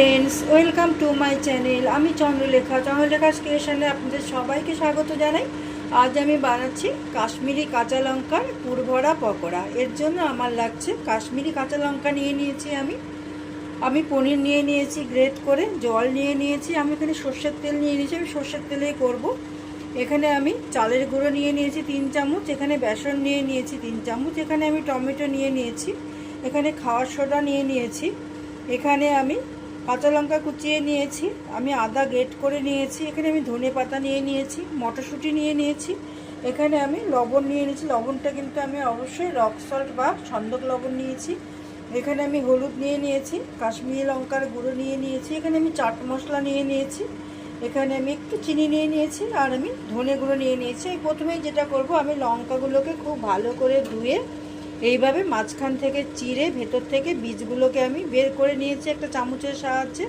Friends welcome to my channel আমি চন্দ্রলেখা চন্দ্রলেখা ক্রিয়েশনে আপনাদের সবাইকে স্বাগত জানাই। আজ আমি বানাচ্ছি কাশ্মীরি কাঁচা লঙ্কার পুরভরা পকোড়া। এর জন্য আমার লাগছে কাশ্মীরি কাঁচা লঙ্কা নিয়ে নিয়েছি আমি। আমি পনির নিয়ে নিয়েছি, গ্রেট করে জল নিয়ে নিয়েছি। আমি এখানে সর্ষের তেল নিয়ে নিয়েছি, আমি সর্ষের তেলেই করব। এখানে আমি চালের গুঁড়ো নিয়ে নিয়েছি তিন চামচ, এখানে বেসন নিয়ে নিয়েছি তিন চামচ, এখানে আমি টমেটো নিয়ে নিয়েছি, এখানে খাওয়ার সোডা নিয়ে নিয়েছি, এখানে আমি কাঁচা লঙ্কা কুচিয়ে নিয়েছি, আমি আদা গ্রেট করে নিয়েছি, এখানে আমি ধনে পাতা নিয়ে নিয়েছি, মটরশুঁটি নিয়ে নিয়েছি, এখানে আমি লবণ নিয়ে নিয়েছি, লবণটা কিন্তু আমি অবশ্যই রক সল্ট বা সন্দক লবণ নিয়েছি, এখানে আমি হলুদ নিয়ে নিয়েছি, কাশ্মীরি লঙ্কার গুঁড়ো নিয়ে নিয়েছি, এখানে আমি চাট মশলা নিয়ে নিয়েছি, এখানে আমি একটু চিনি নিয়ে নিয়েছি, আর আমি ধনে গুঁড়ো নিয়ে নিয়েছি, এই প্রথমেই যেটা করব আমি লঙ্কাগুলোকে খুব ভালো করে ধুয়ে এইভাবে মাঝখান থেকে চিড়ে ভেতর থেকে বীজগুলোকে আমি বের করে নিয়েছি, একটা চামচের সাহায্যে।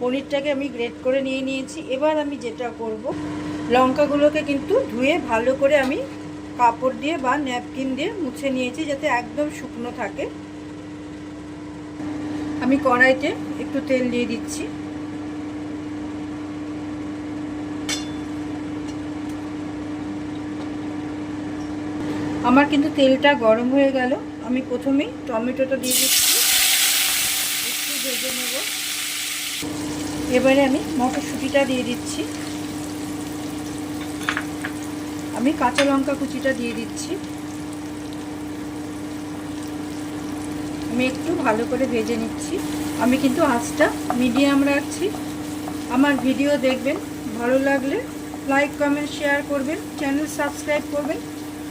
পনিরটাকে আমি গ্রেট করে নিয়ে নিয়েছি। এবার আমি যেটা করব, লঙ্কাগুলোকে কিন্তু ধুয়ে ভালো করে আমি কাপড় দিয়ে বা ন্যাপকিন দিয়ে মুছে নিয়েছি যাতে একদম শুকনো থাকে। আমি কড়াইতে একটু তেল দিয়ে দিচ্ছি। আমার কিন্তু তেলটা গরম হয়ে গেল। আমি প্রথমেই টমেটোটা দিয়ে দিচ্ছি। একটু ভেজে নেব। এবারে আমি মটরশুঁটিটা দিয়ে দিচ্ছি। আমি কাঁচা লঙ্কা কুচিটা দিয়ে দিচ্ছি। আমি একটু ভালো করে ভেজে নিচ্ছি। আমি কিন্তু আঁচটা মিডিয়াম রাখছি। আমার ভিডিও দেখবেন, ভালো লাগলে লাইক, কমেন্ট, শেয়ার করবেন, চ্যানেল সাবস্ক্রাইব করবেন।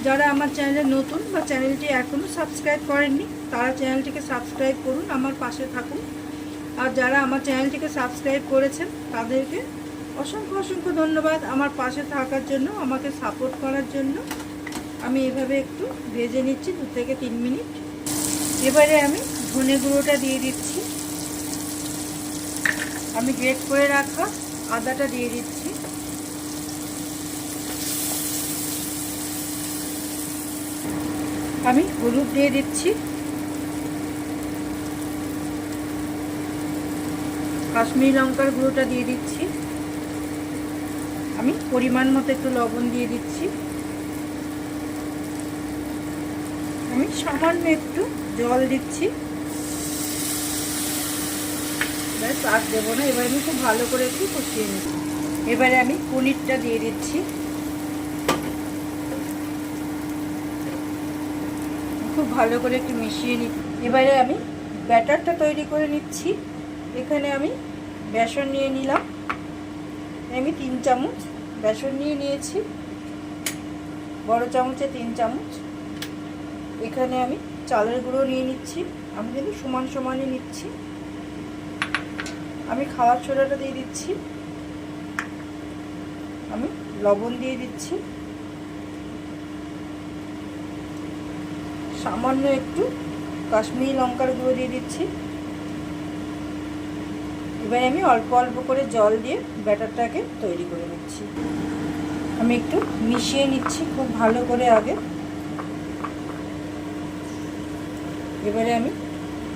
যারা আমার চ্যানেলে নতুন বা চ্যানেলটি এখনও সাবস্ক্রাইব করেননি, তারা চ্যানেলটিকে সাবস্ক্রাইব করুন, আমার পাশে থাকুন। আর যারা আমার চ্যানেলটিকে সাবস্ক্রাইব করেছেন, তাদেরকে অসংখ্য অসংখ্য ধন্যবাদ আমার পাশে থাকার জন্য, আমাকে সাপোর্ট করার জন্য। আমি এভাবে একটু ভেজে নিচ্ছি, দু থেকে তিন মিনিট। এবারে আমি ধনে গুঁড়োটা দিয়ে দিচ্ছি। আমি গ্রেট করে রাখা আদাটা দিয়ে দিচ্ছি। আমি হলুদ দিয়ে দিচ্ছি। কাশ্মীরি লঙ্কার গুঁড়োটা দিয়ে দিচ্ছি। আমি পরিমাণ মতো একটু লবণ দিয়ে দিচ্ছি। আমি সামান্য একটু জল দিচ্ছি। ব্যাস, আর দেবো না। এবার আমি খুব ভালো করে একটু কষিয়ে নিচ্ছি এবারে আমি পনিরটা দিয়ে দিচ্ছি। খুব ভালো করে একটু মিশিয়ে নিই। এবারে আমি ব্যাটারটা তৈরি করে নিচ্ছি। এখানে আমি বেসন নিয়ে নিলাম। আমি তিন চামচ বেসন নিয়ে নিয়েছি। বড় চামচে তিন চামচ। এখানে আমি চালের গুঁড়ো নিয়ে নিচ্ছি। আমি কিন্তু সমান সমানই নিচ্ছি। আমি খাওয়ার সোডাটা দিয়ে দিচ্ছি। আমি লবণ দিয়ে দিচ্ছি। সামান্য একটু কাশ্মীরি লঙ্কার গুঁড়ো দিয়ে দিচ্ছি। এবার আমি অল্প অল্প করে জল দিয়ে ব্যাটারটাকে তৈরি করে নিচ্ছি। আমি একটু মিশিয়ে নিচ্ছি খুব ভালো করে আগে। এবারে আমি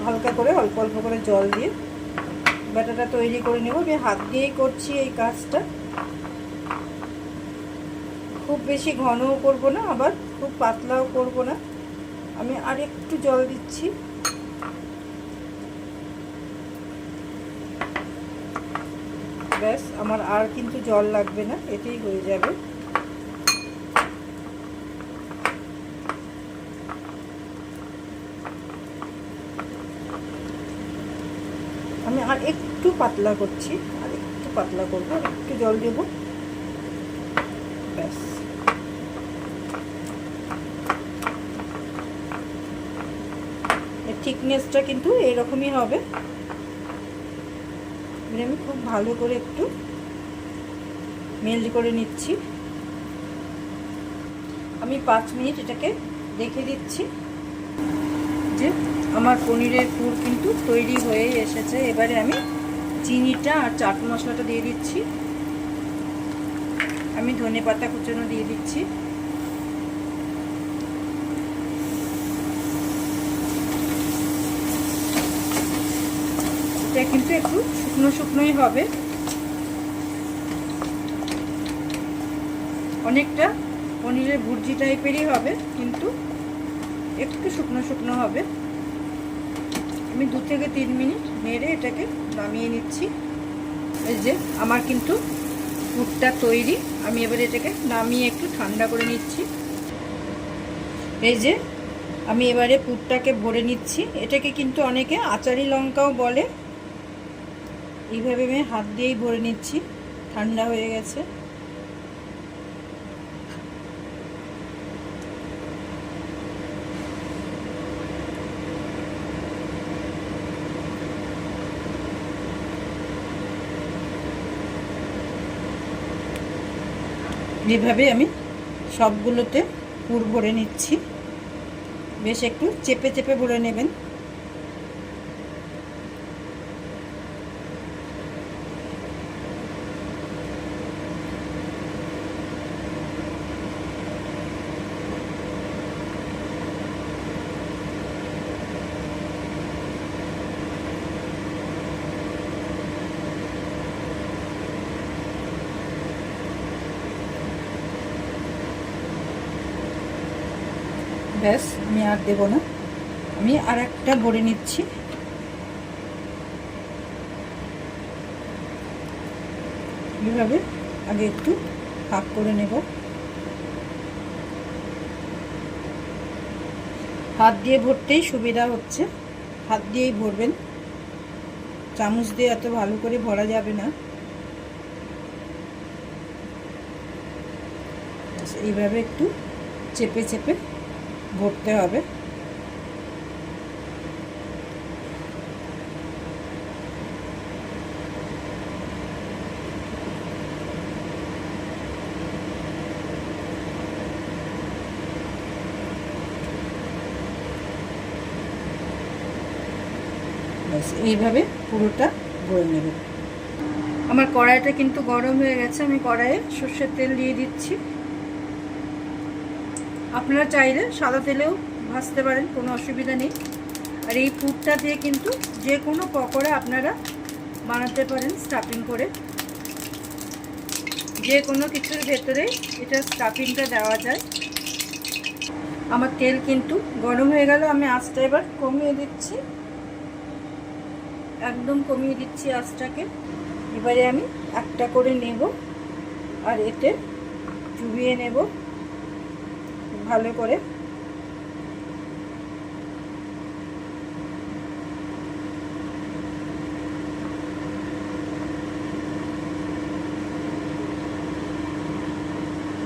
হালকা করে অল্প অল্প করে জল দিয়ে ব্যাটারটা তৈরি করে নেব। আমি হাত দিয়েই করছি এই কাজটা। খুব বেশি ঘনও করব না, আবার খুব পাতলাও করব না। আমি আর একটু জল দিচ্ছি। ব্যাস, আমার আর কিন্তু জল লাগবে না এটাই হয়ে যাবে। আমি আর একটু পাতলা করছি, আর একটু পাতলা করব, আর একটু জল দেবো। ব্যাস এর থিকনেসটা কিন্তু এরকমই হবে। আমি খুব ভালো করে একটু মেল্ড করে নিচ্ছি। আমি পাঁচ মিনিট এটাকে রেখে দিচ্ছি। যে আমার পনিরের পুর কিন্তু তৈরি হয়ে এসেছে। এবারে আমি চিনিটা আর চাট মশলাটা দিয়ে দিচ্ছি। আমি ধনে পাতা কুচানো দিয়ে দিচ্ছি। এটা কিন্তু একটু শুকনো শুকনোই হবে। অনেকটা পনিরের ভুর্জি টাইপেরই হবে, কিন্তু একটু শুকনো শুকনো হবে। আমি দু থেকে তিন মিনিট নেড়ে এটাকে নামিয়ে নিচ্ছি। এই যে আমার কিন্তু পুরটা তৈরি। আমি এবার এটাকে নামিয়ে একটু ঠান্ডা করে নিচ্ছি। এই যে আমি এবারে পুরটাকে ভরে নিচ্ছি। এটাকে কিন্তু অনেকে আচারি লঙ্কাও বলে। এইভাবে আমি হাত দিয়েই ভরে নিচ্ছি। ঠান্ডা হয়ে গেছে। যেভাবে আমি সবগুলোতে পুর ভরে নিচ্ছি। বেশ একটু চেপে চেপে ভরে নেবেন। ব্যাস, আমি আর দেবো না। আমি আর একটা ভরে নিচ্ছি। এইভাবে আগে একটু ফাঁক করে নেব। হাত দিয়ে ভরতেই সুবিধা হচ্ছে। হাত দিয়েই ভরবেন। চামচ দিয়ে এত ভালো করে ভরা যাবে না। এইভাবে একটু চেপে চেপে ভরতে হবে। ব্যাস, এইভাবে পুরোটা ভরে নেবে। আমার কড়াইটা কিন্তু গরম হয়ে গেছে, আমি কড়াইয়ে সর্ষের তেল দিয়ে দিচ্ছি। আপনারা চাইলে সাদা তেলেও ভাজতে পারেন, কোনো অসুবিধা নেই। আর এই ফুডটা দিয়ে কিন্তু যে কোনো পকোড়া আপনারা বানাতে পারেন স্টাফিং করে। যে কোনো কিছুর ভেতরে এটা স্টাফিংটা দেওয়া যায়। আমার তেল কিন্তু গরম হয়ে গেল, আমি আঁচটা এবার কমিয়ে দিচ্ছি। একদম কমিয়ে দিচ্ছি আঁচটাকে। এবারে আমি একটা করে নেব আর এতে চুবিয়ে নেব। ভালো করে।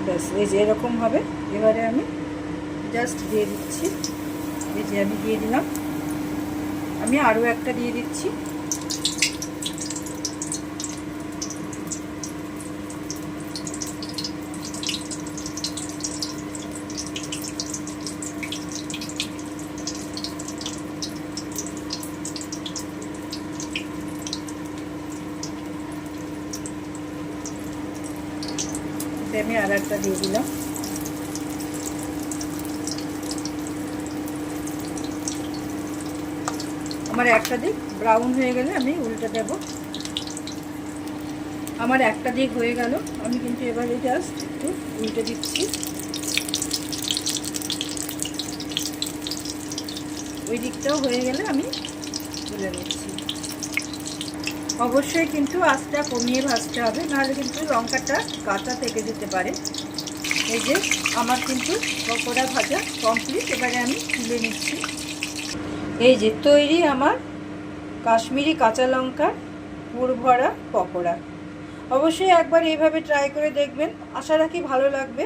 ব্যাস, এই যে এরকম হবে। এবারে আমি জাস্ট দিয়ে দিচ্ছি। এই যে আমি দিয়ে দিলাম। আমি আরও একটা দিয়ে দিচ্ছি। আমি আর একটা দিয়ে দিলাম। আমার একটা দিক ব্রাউন হয়ে গেলে আমি উল্টে দেব। আমার একটা দিক হয়ে গেল, আমি কিন্তু এবারে জাস্ট একটু উল্টে দিচ্ছি। ওই দিকটাও হয়ে গেলে আমি তুলে নিচ্ছি। অবশ্যই কিন্তু আঁচটা কমিয়ে ভাজতে হবে, নাহলে কিন্তু লঙ্কাটা কাঁচা থেকে যেতে পারে। এই যে আমার কিন্তু পকোড়া ভাজা কমপ্লিট এবারে আমি তুলে নিচ্ছি। এই যে তৈরি আমার কাশ্মীরি কাঁচা লঙ্কার পুর ভরা পকোড়া। অবশ্যই একবার এইভাবে ট্রাই করে দেখবেন, আশা রাখি ভালো লাগবে।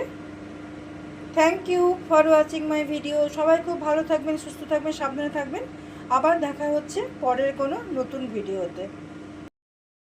Thank you for watching my video সবাই খুব ভালো থাকবেন, সুস্থ থাকবেন, সাবধানে থাকবেন। আবার দেখা হচ্ছে পরের কোনো নতুন ভিডিওতে